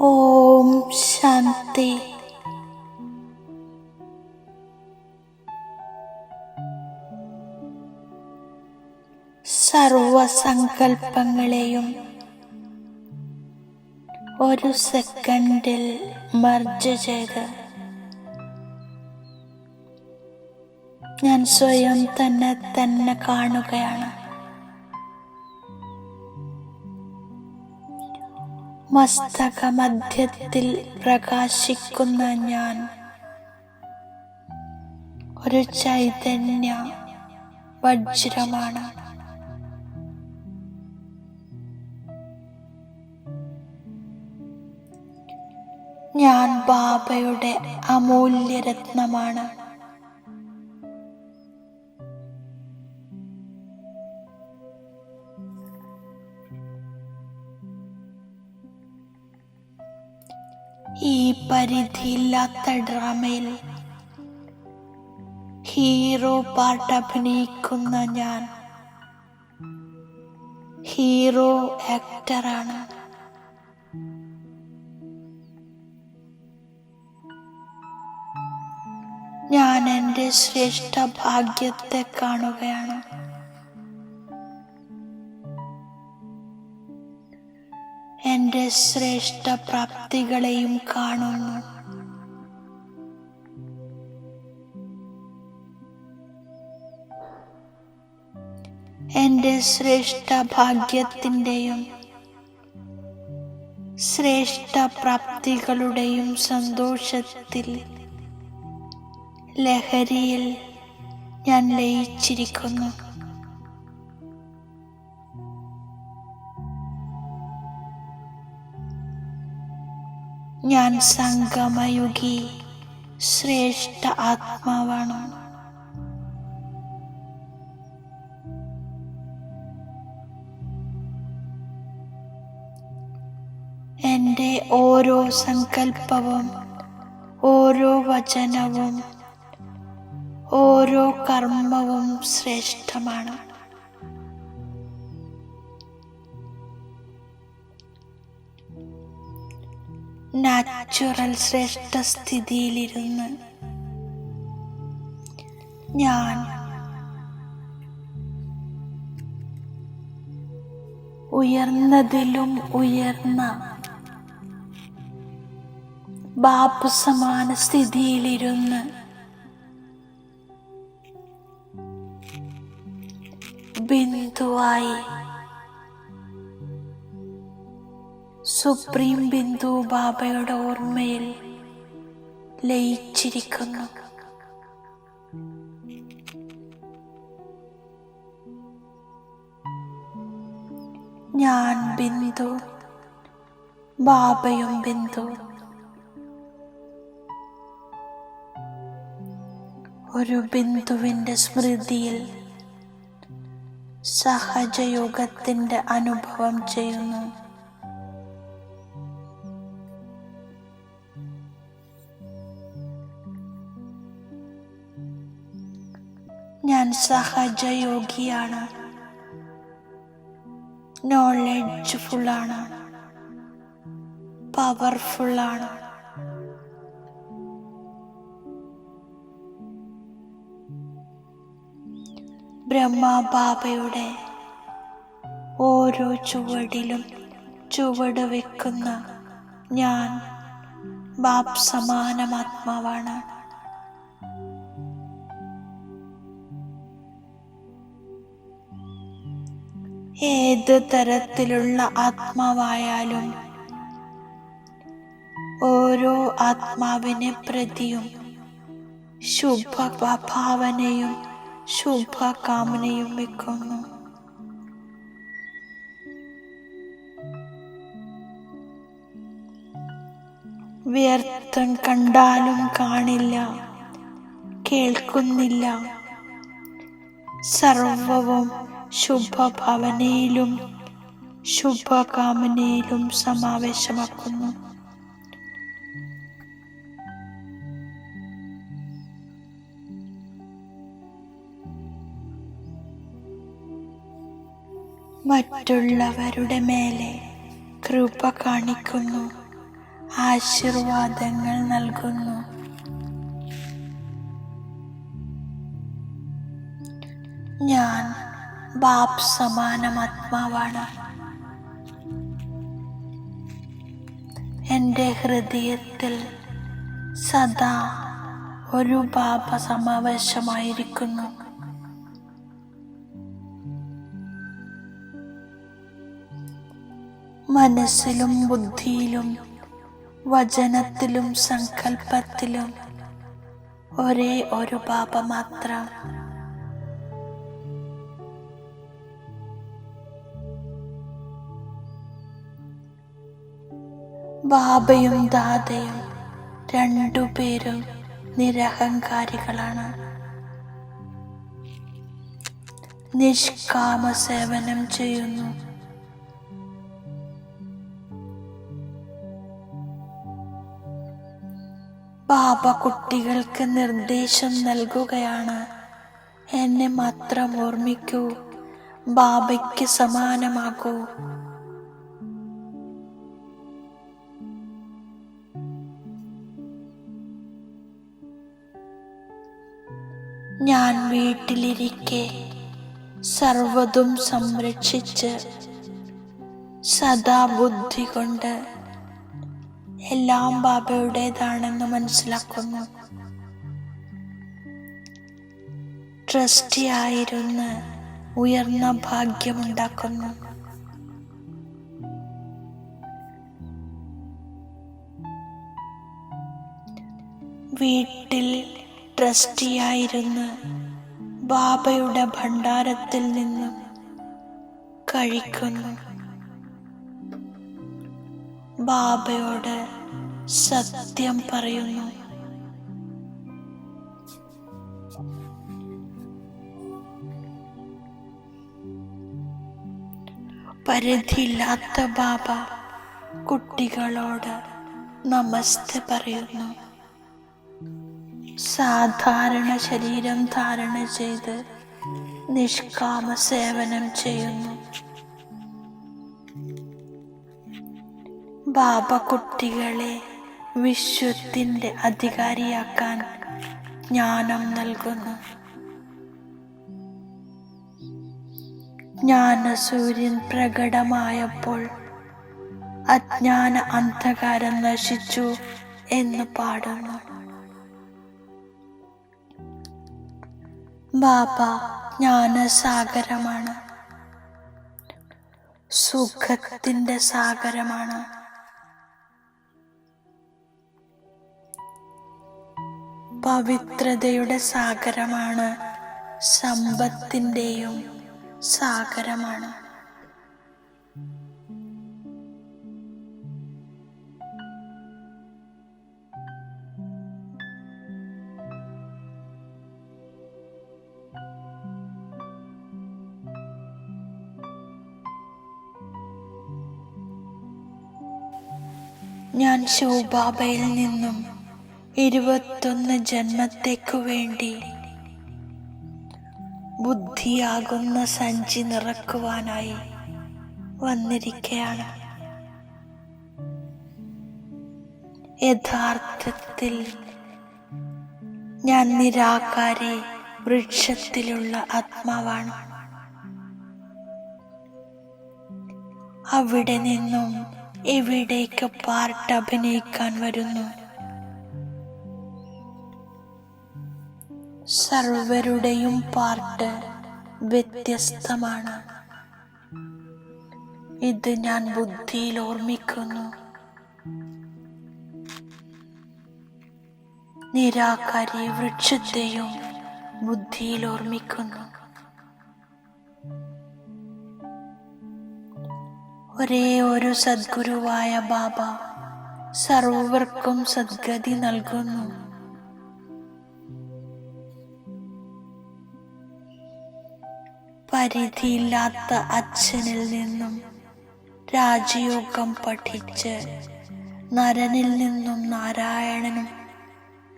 ഓം ശാന്തി. സർവസങ്കൽപ്പങ്ങളെയും ഒരു സെക്കൻഡിൽ മർജ് ചെയ്ത് ഞാൻ സ്വയം തന്നെ തന്നെ കാണുകയാണ്. മസ്തക മധ്യത്തിൽ പ്രകാശിക്കുന്ന ഞാൻ. ഒരു ചൈതന്യ വജ്രമാണ്. ഞാൻ ബാബയുടെ അമൂല്യരത്നമാണ്. ഈ പരിധിയില്ലാത്ത ഡ്രാമയിൽ ഹീറോ പാർട്ട് അഭിനയിക്കുന്ന ഞാൻ ഹീറോ ആക്ടറാണ്. ഞാൻ എന്റെ ശ്രേഷ്ഠ ഭാഗ്യത്തെ കാണുകയാണ്. ശ്രേഷ്ഠ പ്രാപ്തികളെയും കാണുന്നു എന്റെ ശ്രേഷ്ഠ ഭാഗ്യത്തിന്റെയും ശ്രേഷ്ഠ പ്രാപ്തികളുടെയും സന്തോഷത്തിൽ ലഹരിയിൽ ഞാൻ ലയിച്ചിരിക്കുന്നു. ഞാൻ സംഗമയുഗി ശ്രേഷ്ഠ ആത്മാവാണ്. എന്റെ ഓരോ സങ്കല്പവും ഓരോ വചനവും ഓരോ കർമ്മവും ശ്രേഷ്ഠമാണ്. നാച്ചുറൽ ശ്രേഷ്ഠ സ്ഥിതിയിലിരുന്ന് ഞാൻ ഉയർന്നതിലും ഉയർന്ന ബാപ്പു സമാന സ്ഥിതിയിലിരുന്ന് ബിന്ദുവായി സുപ്രീം ബിന്ദു ബാബയുടെ ഓർമ്മയിൽ ലയിച്ചിരിക്കുന്നു. ഞാൻ ബിന്ദു ബാബയും ബിന്ദു. ഒരു ബിന്ദുവിന്റെ സ്മൃതിയിൽ സഹജയോഗത്തിന്റെ അനുഭവം ചെയ്യുന്നു. ഞാൻ സഹജയോഗിയാണ്. നോളജ്ഫുള്ളാണ് പവർഫുള്ളാണ് ബ്രഹ്മബാബയുടെ ഓരോ ചുവടിലും ചുവട് വെക്കുന്ന ഞാൻ ബാബ് സമാനമാത്മാവാണ് ഏത് തരത്തിലുള്ള ആത്മാവായാലും ഓരോ ആത്മാവിനെ പ്രതിയും ശുഭഭാവനയും ശുഭകാമനയും വെക്കുന്നു. വ്യർത്ഥം കണ്ടാലും കാണില്ല കേൾക്കുന്നില്ല. സർവവും ശുഭഭാവനയിലും ശുഭകാമനയിലും സമാവേശമാക്കുന്നു. മറ്റുള്ളവരുടെ മേലെ കൃപ കാണിക്കുന്നു ആശീർവാദങ്ങൾ നൽകുന്നു. ഞാൻ ബാപ് സമാനം ആത്മാവാണ് എന്റെ ഹൃദയത്തിൽ സദാ ഒരു പാപ സമാവേശമായിരിക്കുന്നു. മനസ്സിലും ബുദ്ധിയിലും വചനത്തിലും സങ്കല്പത്തിലും ഒരേ ഒരു പാപ മാത്രം. ബാബയും ദാദയും രണ്ടുപേരും നിരഹങ്കാരികളാണ്. നിഷ്കാമ സേവനം ചെയ്യുന്നു. ബാബ കുട്ടികൾക്ക് നിർദ്ദേശം നൽകുകയാണ്. എന്നെ മാത്രം ഓർമ്മിക്കൂ. ബാബയ്ക്ക് സമാനമാകൂ. ഞാൻ വീട്ടിലിരിക്കെ സർവതും സംരക്ഷിച്ച് സദാ ബുദ്ധി കൊണ്ട് എല്ലാം ബാബയുടേതാണെന്ന് മനസ്സിലാക്കുന്നു. ട്രസ്റ്റി ആയിരുന്ന് ഉയർന്ന ഭാഗ്യമുണ്ടാക്കുന്നു. വീട്ടിൽ ട്രസ്റ്റിയായിരുന്ന് ബാബയുടെ ഭണ്ഡാരത്തിൽ നിന്നും കഴിക്കുന്നു. ബാബയോട് സത്യം പറയുന്നു. പരിധിയില്ലാത്ത ബാബ കുട്ടികളോട് നമസ്തേ പറയുന്നു. സാധാരണ ശരീരം ധാരണ ചെയ്ത് നിഷ്കാമ സേവനം ചെയ്യുന്നു. ബാബ കുട്ടികളെ വിശ്വത്തിന്റെ അധികാരിയാക്കാൻ ജ്ഞാനം നൽകുന്നു. ജ്ഞാനസൂര്യൻ പ്രകടമായപ്പോൾ അജ്ഞാന അന്ധകാരം നശിച്ചു എന്ന് പാടുന്നു. ബാബ ജ്ഞാനസാഗരമാണ്. സുഖത്തിന്റെ സാഗരമാണ്. പവിത്രതയുടെ സാഗരമാണ്. സമ്പത്തിന്റെയും സാഗരമാണ്. ഞാൻ ശോഭാബയിൽ നിന്നും ഇരുപത്തൊന്ന് ജന്മത്തേക്കു വേണ്ടി ബുദ്ധിയാകുന്ന സഞ്ചി നിറക്കുവാനായി വന്നിരിക്കുകയാണ് യഥാർത്ഥത്തിൽ ഞാൻ നിരാകാരി വൃക്ഷത്തിലുള്ള ആത്മാവാണ്. അവിടെ നിന്നും എവിടേക്ക് പാർട്ട് അഭിനയിക്കാൻ വരുന്നു. സർവരുടെയും പാർട്ട് വ്യത്യസ്തമാണ്. ഇത് ഞാൻ ബുദ്ധിയിൽ ഓർമ്മിക്കുന്നു. നിരാകാരി വൃക്ഷത്തെയും ബുദ്ധിയിൽ ഓർമ്മിക്കുന്നു. ഒരേ ഒരു സദ്ഗുരുവായ ബാബ സർവർക്കും സദ്ഗതി നൽകുന്നു. പരിധിയില്ലാത്ത അച്ഛനിൽ നിന്നും രാജയോഗം പഠിച്ച് നരനിൽ നിന്നും നാരായണനും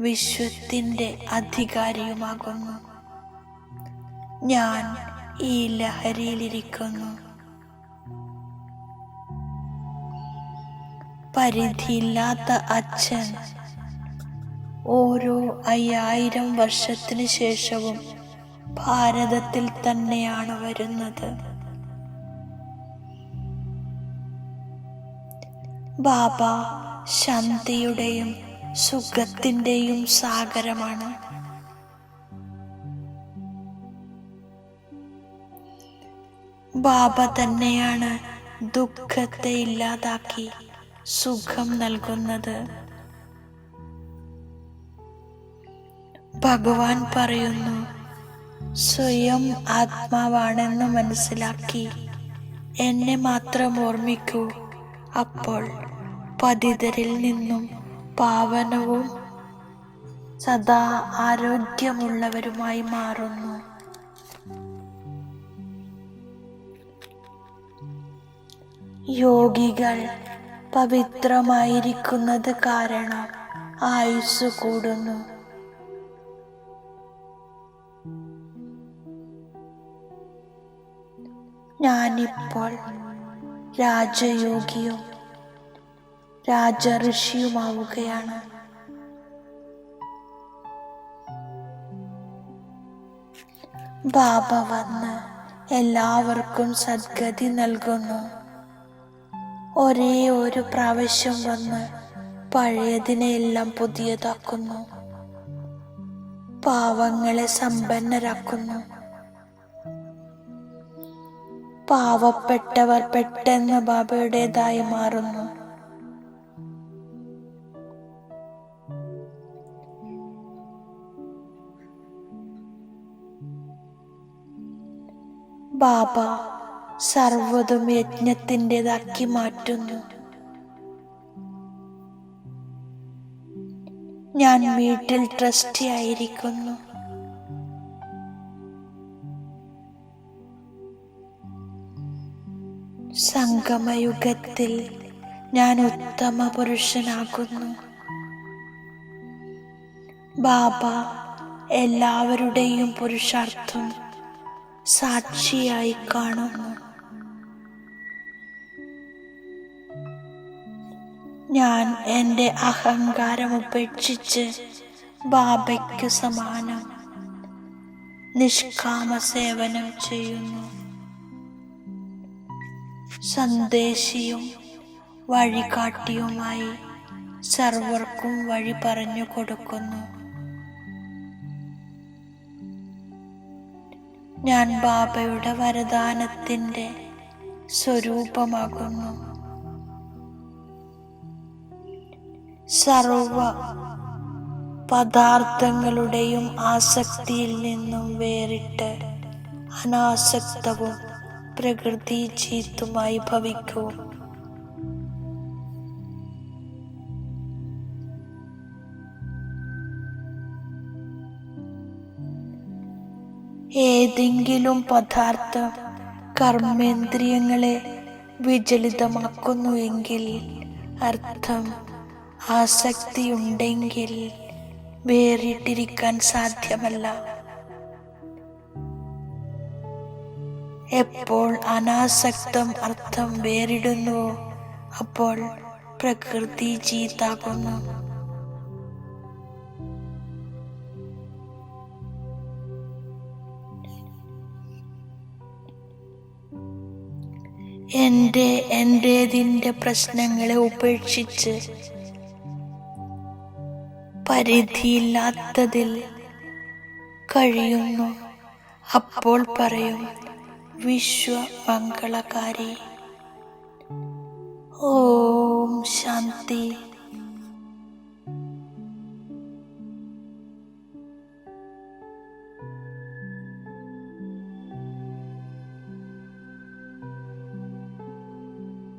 വിശ്വത്തിന്റെ അധികാരിയുമാകുന്നു. ഞാൻ ഈ ലഹരിയിലിരിക്കുന്നു. പരിധിയില്ലാത്ത അച്ഛൻ. ഓരോ അയ്യായിരം വർഷത്തിന് ശേഷവും ഭാരതത്തിൽ തന്നെയാണ് വരുന്നത്. ബാബ ശാന്തിയുടെയും സുഖത്തിന്റെയും സാഗരമാണ്. ബാബ തന്നെയാണ് ദുഃഖത്തെ ഇല്ലാതാക്കി. സുഖം നൽകുന്നത്. ഭഗവാൻ പറയുന്നു സ്വയം ആത്മാവാണെന്ന് മനസ്സിലാക്കി എന്നെ മാത്രം ഓർമ്മിക്കൂ. അപ്പോൾ പതിതരിൽ നിന്നും പാവനവും സദാ ആരോഗ്യമുള്ളവരുമായി മാറുന്നു. യോഗികൾ പവിത്രമായിരിക്കുന്നത് കാരണം ആയുസ് കൂടുന്നു. ഞാനിപ്പോൾ രാജയോഗിയും രാജഋഷിയുമാവുകയാണ്. ബാബ വന്ന് എല്ലാവർക്കും സദ്ഗതി നൽകുന്നു. ഒരേ ഒരു പ്രാവശ്യം വന്ന് പഴയതിനെയെല്ലാം പുതിയതാക്കുന്നു. പാവങ്ങളെ സമ്പന്നരാക്കുന്നു. പാവപ്പെട്ടവർ പെട്ടെന്ന് ബാബയുടേതായി മാറുന്നു. ബാബ സർവതും യജ്ഞത്തിന്റെതാക്കി മാറ്റുന്നു. ഞാൻ വീട്ടിൽ ട്രസ്റ്റി ആയിരിക്കുന്നു സംഗമയുഗത്തിൽ ഞാൻ ഉത്തമ പുരുഷനാകുന്നു. ബാബ എല്ലാവരുടെയും പുരുഷാർത്ഥം സാക്ഷിയായി കാണുന്നു. ഞാൻ എന്റെ അഹങ്കാരം ഉപേക്ഷിച്ച് ബാബയ്ക്കു സമാനം. നിഷ്കാമ സേവനം ചെയ്യുന്നു. സന്ദേശിയും വഴികാട്ടിയുമായി സർവർക്കും വഴി പറഞ്ഞു കൊടുക്കുന്നു. ഞാൻ ബാബയുടെ വരദാനത്തിന്റെ സ്വരൂപമാകുന്നു. സർവ പദാർത്ഥങ്ങളുടെയും ആസക്തിയിൽ നിന്നും വേറിട്ട് അനാസക്തവും പ്രകൃതി ചീത്തുമായി ഭവിക്കൂ. ഏതെങ്കിലും പദാർത്ഥം കർമ്മേന്ദ്രിയങ്ങളെ വിചലിതമാക്കുന്നുവെങ്കിൽ അർത്ഥം ആസക്തിയുണ്ടെങ്കിൽ വേറിട്ടിരിക്കാൻ സാധ്യമല്ല. എപ്പോൾ അനാസക്തം അർത്ഥം വേറിടുന്നു അപ്പോൾ പ്രകൃതി ചീത്താകുന്നു. എന്റെ എന്റേതിന്റെ പ്രശ്നങ്ങളെ ഉപേക്ഷിച്ച് പരിധിയില്ലാത്തതിൽ കഴിയുന്നു. അപ്പോൾ പറയും വിശ്വമംഗളകാരി. ഓം ശാന്തി.